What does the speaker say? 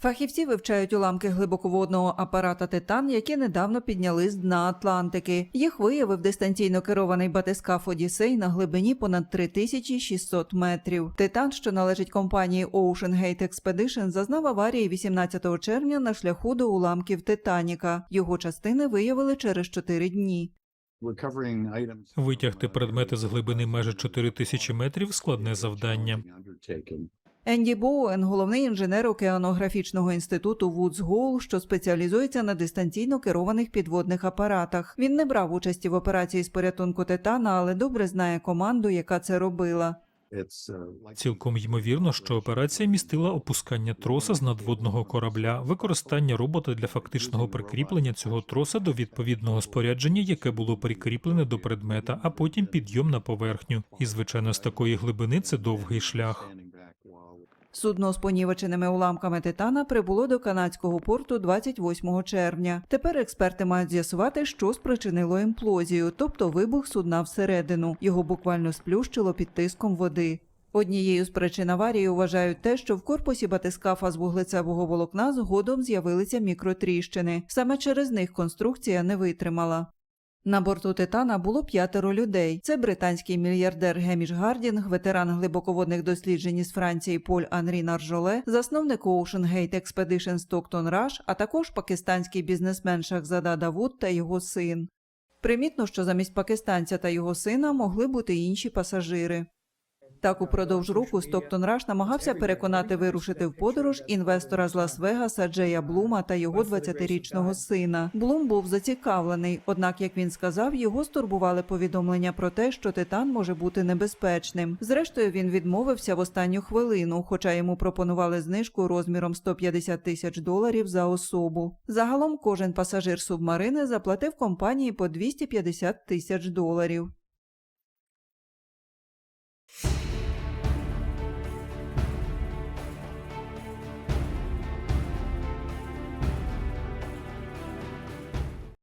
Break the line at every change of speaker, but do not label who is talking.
Фахівці вивчають уламки глибоководного апарата Титан, які недавно підняли з дна Атлантики. Їх виявив дистанційно керований батискаф Одіссей на глибині понад 3600 метрів. Титан, що належить компанії Ocean Gate Expedition, зазнав аварії 18 червня на шляху до уламків Титаніка. Його частини виявили через 4 дні.
Витягти предмети з глибини майже 4 тисячі метрів складне завдання.
Енді Боуен, головний інженер океанографічного інституту Вудс Гоул, що спеціалізується на дистанційно керованих підводних апаратах. Він не брав участі в операції з порятунку Титана, але добре знає команду, яка це робила.
Uh,
Цілком ймовірно, що операція містила опускання троса з надводного корабля, використання робота для фактичного прикріплення цього троса до відповідного спорядження, яке було прикріплене до предмета, а потім підйом на поверхню. І звичайно, з такої глибини це довгий шлях.
Судно з понівеченими уламками Титана прибуло до канадського порту 28 червня. Тепер експерти мають з'ясувати, що спричинило імплозію, тобто вибух судна всередину. Його буквально сплющило під тиском води. Однією з причин аварії вважають те, що в корпусі батискафа з вуглецевого волокна згодом з'явилися мікротріщини. Саме через них конструкція не витримала. На борту Титана було п'ятеро людей. Це британський мільярдер Геміш Гардінг, ветеран глибоководних досліджень із Франції Поль Анрі Наржоле, засновник Ocean Gate Expedition Стоктон Раш, а також пакистанський бізнесмен Шахзада Давуд та його син. Примітно, що замість пакистанця та його сина могли бути інші пасажири. Так, упродовж року Стоктон Раш намагався переконати вирушити в подорож інвестора з Лас-Вегаса Джея Блума та його 20-річного сина. Блум був зацікавлений, однак, як він сказав, його стурбували повідомлення про те, що титан може бути небезпечним. Зрештою, він відмовився в останню хвилину, хоча йому пропонували знижку розміром 150 тисяч доларів за особу. Загалом кожен пасажир субмарини заплатив компанії по 250 тисяч доларів.